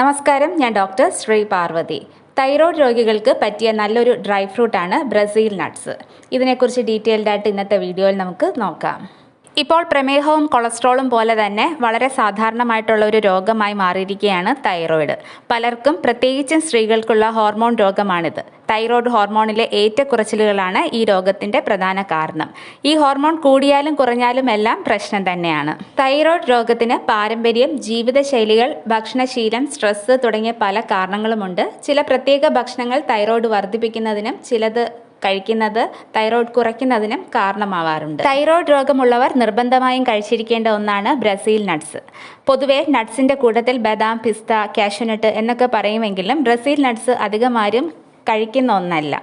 നമസ്കാരം ഞാൻ doctor Shri Parvathi. Thyroid രോഗികൾക്ക് പറ്റിയ നല്ലൊരു ഡ്രൈ ഫ്രൂട്ടാണ് ബ്രസീൽ നട്ട്സ്. ഇതിനെക്കുറിച്ച് ഡീറ്റെയിൽഡായിട്ട് ഇന്നത്തെ വീഡിയോയിൽ നമുക്ക് നോക്കാം. ഇപ്പോൾ പ്രമേഹവും കൊളസ്ട്രോളും പോലെ തന്നെ വളരെ സാധാരണമായിട്ടുള്ള ഒരു രോഗമായി മാറിയിരിക്കുകയാണ് തൈറോയിഡ്. പലർക്കും പ്രത്യേകിച്ചും സ്ത്രീകൾക്കുള്ള ഹോർമോൺ രോഗമാണിത്. തൈറോയ്ഡ് ഹോർമോണിലെ ഏറ്റക്കുറച്ചിലുകളാണ് ഈ രോഗത്തിന്റെ പ്രധാന കാരണം. ഈ ഹോർമോൺ കൂടിയാലും കുറഞ്ഞാലും എല്ലാം പ്രശ്നം തന്നെയാണ്. തൈറോയ്ഡ് രോഗത്തിന് പാരമ്പര്യം ജീവിതശൈലികൾ ഭക്ഷണശീലം സ്ട്രെസ് തുടങ്ങിയ പല കാരണങ്ങളുമുണ്ട്. ചില പ്രത്യേക ഭക്ഷണങ്ങൾ തൈറോയ്ഡ് വർദ്ധിപ്പിക്കുന്നതിനും ചിലത് കഴിക്കുന്നത് തൈറോയ്ഡ് കുറയ്ക്കുന്നതിനും കാരണമാവാറുണ്ട്. തൈറോയ്ഡ് രോഗമുള്ളവർ നിർബന്ധമായും കഴിച്ചിരിക്കേണ്ട ഒന്നാണ് ബ്രസീൽ നട്ട്സ്. പൊതുവേ നട്ട്സിന്റെ കൂട്ടത്തിൽ ബദാം പിസ്ത കാഷ്യൂനട്ട് എന്നൊക്കെ പറയുമെങ്കിലും ബ്രസീൽ നട്ട്സ് അധികമാരും കഴിക്കുന്ന ഒന്നല്ല.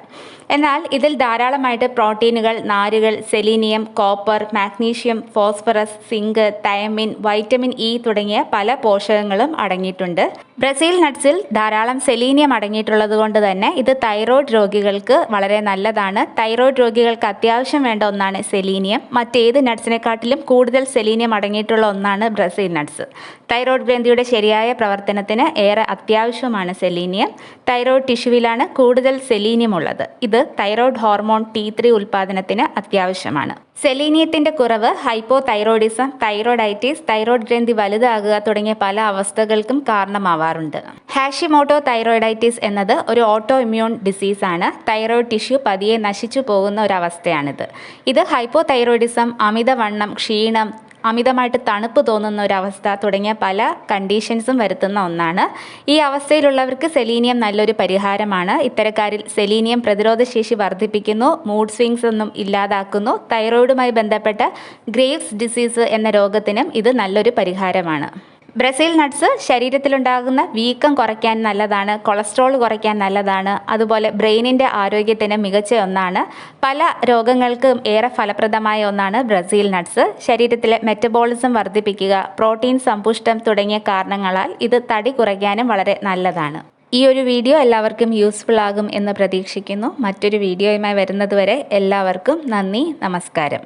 എന്നാൽ ഇതിൽ ധാരാളമായിട്ട് പ്രോട്ടീനുകൾ നാരുകൾ selenium copper magnesium phosphorus zinc thiamine vitamin E തുടങ്ങിയ പല പോഷകങ്ങളും അടങ്ങിയിട്ടുണ്ട്. ബ്രസീൽ നട്ട്സിൽ ധാരാളം സെലീനിയം അടങ്ങിയിട്ടുള്ളത് കൊണ്ട് തന്നെ ഇത് തൈറോയ്ഡ് രോഗികൾക്ക് വളരെ നല്ലതാണ്. തൈറോയ്ഡ് രോഗികൾക്ക് അത്യാവശ്യം വേണ്ട ഒന്നാണ് സെലീനിയം. മറ്റേത് നട്ട്സിനെക്കാട്ടിലും കൂടുതൽ സെലീനിയം അടങ്ങിയിട്ടുള്ള ഒന്നാണ് ബ്രസീൽ നട്ട്സ്. തൈറോയ്ഡ് ഗ്രന്ഥിയുടെ ശരിയായ പ്രവർത്തനത്തിന് ഏറെ അത്യാവശ്യമാണ് സെലീനിയം. തൈറോയ്ഡ് ടിഷ്യൂവിലാണ് കൂടുതൽ സെലീനിയം ഉള്ളത് ഇത് തൈറോയ്ഡ് ഹോർമോൺ ടി ത്രീ ഉൽപ്പാദനത്തിന് അത്യാവശ്യമാണ്. സെലീനിയത്തിന്റെ കുറവ് ഹൈപ്പോ തൈറോയിഡിസം തൈറോയിഡൈറ്റിസ് തൈറോയ്ഡ് ഗ്രന്ഥി വലുതാകുക തുടങ്ങിയ പല അവസ്ഥകൾക്കും കാരണമാവാറുണ്ട്. ഹാഷിമോട്ടോ തൈറോയിഡൈറ്റിസ് എന്നത് ഒരു ഓട്ടോ ഇമ്മ്യൂൺ ആണ് തൈറോയ്ഡ് ടിഷ്യൂ പതിയെ നശിച്ചു പോകുന്ന ഒരു അവസ്ഥയാണിത് ഇത് ഹൈപ്പോ തൈറോയിഡിസം അമിതവണ്ണം ക്ഷീണം അമിതമായിട്ട് തണുപ്പ് തോന്നുന്ന ഒരവസ്ഥ തുടങ്ങിയ പല കണ്ടീഷൻസും വരുത്തുന്ന ഒന്നാണ്. ഈ അവസ്ഥയിലുള്ളവർക്ക് സെലീനിയം നല്ലൊരു പരിഹാരമാണ്. ഇത്തരക്കാരിൽ സെലീനിയം പ്രതിരോധശേഷി വർദ്ധിപ്പിക്കുന്നു മൂഡ് സ്വിങ്സ് ഒന്നും ഇല്ലാതാക്കുന്നു തൈറോയിഡുമായി ബന്ധപ്പെട്ട ഗ്രേവ്സ് ഡിസീസ് എന്ന രോഗത്തിനും ഇത് നല്ലൊരു പരിഹാരമാണ്. ബ്രസീൽ നട്ട്സ് ശരീരത്തിലുണ്ടാകുന്ന വീക്കം കുറയ്ക്കാൻ നല്ലതാണ് കൊളസ്ട്രോൾ കുറയ്ക്കാൻ നല്ലതാണ് അതുപോലെ ബ്രെയിനിന്റെ ആരോഗ്യത്തിന് മികച്ച ഒന്നാണ്. പല രോഗങ്ങൾക്കും ഏറെ ഫലപ്രദമായ ഒന്നാണ് ബ്രസീൽ നട്ട്സ്. ശരീരത്തിലെ മെറ്റബോളിസം വർദ്ധിപ്പിക്കുക പ്രോട്ടീൻ സമ്പുഷ്ടം തുടങ്ങിയ കാരണങ്ങളാൽ ഇത് തടി കുറയ്ക്കാനും വളരെ നല്ലതാണ്. ഈ ഒരു വീഡിയോ എല്ലാവർക്കും യൂസ്ഫുൾ ആകും എന്ന് പ്രതീക്ഷിക്കുന്നു. മറ്റൊരു വീഡിയോയുമായി വരുന്നതുവരെ എല്ലാവർക്കും നന്ദി നമസ്കാരം.